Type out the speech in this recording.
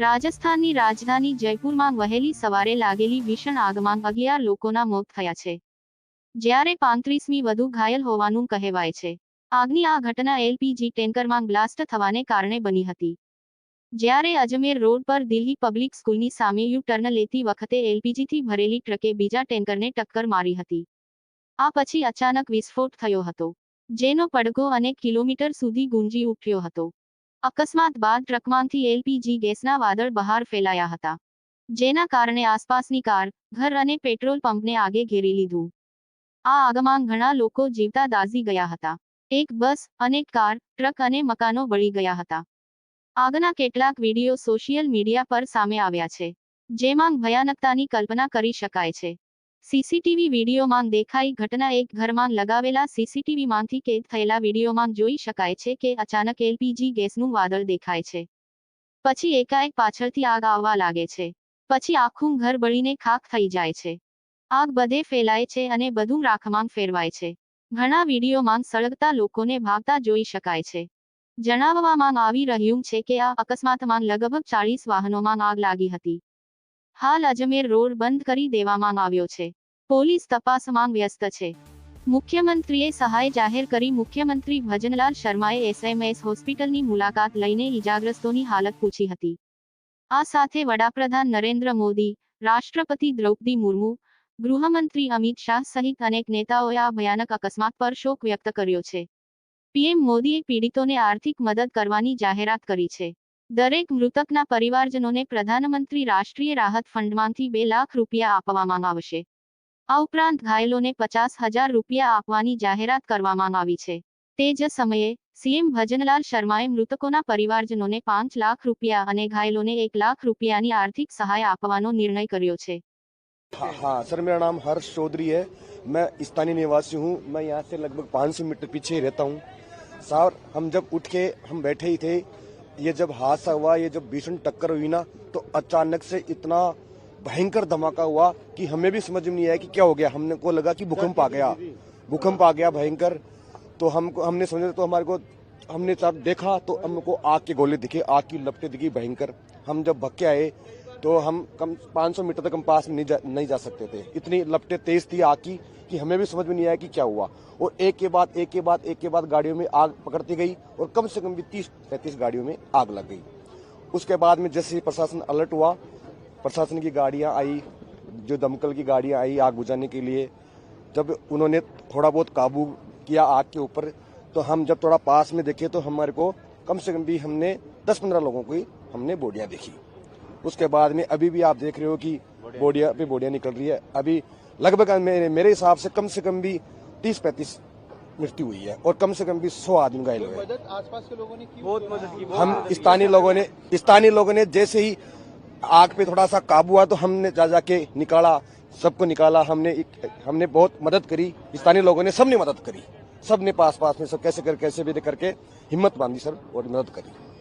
રાજસ્થાનની રાજધાની જયપુરમાં વહેલી સવારે લાગેલી ભીષણ આગમાં અગિયાર લોકોના મોત થયા છે જ્યારે પાંત્રીસમી વધુ ઘાયલ હોવાનું કહેવાય છે આગની આ ઘટના એલપીજી ટેન્કરમાં બ્લાસ્ટ થવાને કારણે બની હતી જ્યારે અજમેર રોડ પર દિલ્હી પબ્લિક સ્કૂલની સામે યુ ટર્ન લેતી વખતે એલપીજીથી ભરેલી ટ્રકે બીજા ટેન્કરને ટક્કર મારી હતી આ પછી અચાનક વિસ્ફોટ થયો હતો જેનો પડઘો અનેક કિલોમીટર સુધી ગુંજી ઉઠ્યો હતો અકસ્માત બાદ ટ્રકમાંથી એલપીજી ગેસના વાદળ બહાર ફેલાયા હતા જેના કારણે આસપાસની કાર ઘર અને પેટ્રોલ પંપને આગે ઘેરી લીધું આ આગમાં ઘણા લોકો જીવતા દાઝી ગયા હતા એક બસ અનેક કાર ટ્રક અને મકાનો બળી ગયા હતા આગના કેટલાક વિડીયો સોશિયલ મીડિયા પર સામે આવ્યા છે જેમાં ભયાનકતાની કલ્પના કરી શકાય છે સીસીટીવી વિડીયોમાં દેખાઈ ઘટના એક ઘરમાં લગાવેલા સીસીટીવીમાંથી કેદ થયેલા વિડીયોમાં જોઈ શકાય છે કે અચાનક એલપીજી ગેસનું વાદળ દેખાય છે પછી એકાએક પાછળથી આગ આવવા લાગે છે પછી આખું ઘર બળીને ખાખ થઈ જાય છે આગ બધે ફેલાય છે અને બધું રાખમાં ફેરવાય છે ઘણા વિડીયોમાં સળગતા લોકોને ભાગતા જોઈ શકાય છે જણાવવામાં આવી રહ્યું છે કે આ અકસ્માતમાં લગભગ ચાળીસ વાહનોમાં આગ લાગી હતી હાલ અજમેર રોડ બંધ કરી દેવામાં આવ્યો છે પોલીસ તપાસમાં વ્યસ્ત છે મુખ્યમંત્રીએ સહાય જાહેર કરી મુખ્યમંત્રી ભજનલાલ શર્માએ એસએમએસ હોસ્પિટલની મુલાકાત લઈને ઇજાગ્રસ્તોની હાલત પૂછી હતી આ સાથે વડાપ્રધાન નરેન્દ્ર મોદી રાષ્ટ્રપતિ દ્રૌપદી મુર્મુ ગૃહમંત્રી અમિત શાહ સહિત અનેક નેતાઓએ આ ભયાનક અકસ્માત પર શોક વ્યક્ત કર્યો છે પીએમ મોદીએ પીડિતોને આર્થિક મદદ કરવાની જાહેરાત કરી છે દરેક મૃતકના પરિવારજનોને પ્રધાનમંત્રી રાષ્ટ્રીય રાહત ફંડમાંથી 2 લાખ રૂપિયા આપવામાં આવશે. આ ઉપરાંત ઘાયલોને 50,000 રૂપિયા આપવાની જાહેરાત કરવામાં આવી છે. તેજ સમયે સીએમ ભજનલાલ શર્માએ મૃતકોના પરિવારજનોને 5 લાખ રૂપિયા અને ઘાયલોને 1 લાખ રૂપિયાની આર્થિક સહાય આપવાનો નિર્ણય કર્યો છે. હા સર મેરા નામ હર્ષ ચોધરી હે મે સ્થાનિક નિવાસી હું મે યહાં સે લગભગ 500 મીટર પીછે રહેતા હું સાવ હમ જબ ઉઠકે હમ બેઠે હી થે ये जब हादसा हुआ ये जब भीषण टक्कर हुई ना तो अचानक से इतना भयंकर धमाका हुआ कि हमें भी समझ में नहीं आया कि क्या हो गया हमने को लगा कि भूकंप आ गया भूकंप आ गया भयंकर तो हमको हमने समझा तो हमारे को हमने सब देखा तो हमको आग के गोले दिखे आग की लपटे दिखी भयंकर हम जब भक्के आए तो हम कम 500 मीटर तक हम पास नहीं जा, नहीं जा सकते थे इतनी लपटे तेज थी आग की कि हमें भी समझ में नहीं आया कि क्या हुआ और एक के बाद एक के बाद एक के बाद गाड़ियों में आग पकड़ती गई और कम से कम भी तीस पैंतीस गाड़ियों में आग लग गई उसके बाद में जैसे ही प्रशासन अलर्ट हुआ प्रशासन की गाड़ियाँ आई जो दमकल की गाड़ियाँ आई आग बुझाने के लिए जब उन्होंने थोड़ा बहुत काबू किया आग के ऊपर तो हम जब थोड़ा पास में देखे तो हमारे को कम से कम भी हमने दस पंद्रह लोगों की हमने बोडियाँ देखी उसके बाद में अभी भी आप देख रहे हो कि बोडिया पे बोडिया निकल रही है अभी लगभग मेरे मेरे हिसाब से कम से कम भी तीस पैंतीस मृत्यु हुई है और कम से कम भी सौ आदमी घायल हुए हम स्थानीय लोगों ने स्थानीय लोगों ने जैसे ही आग पे थोड़ा सा काबू हुआ तो हमने जा जाके निकाला सबको निकाला हमने हमने बहुत मदद करी स्थानीय लोगों ने सबने मदद करी सब ने पास पास में सब कैसे कर कैसे भी करके हिम्मत बांधी सर और मदद करी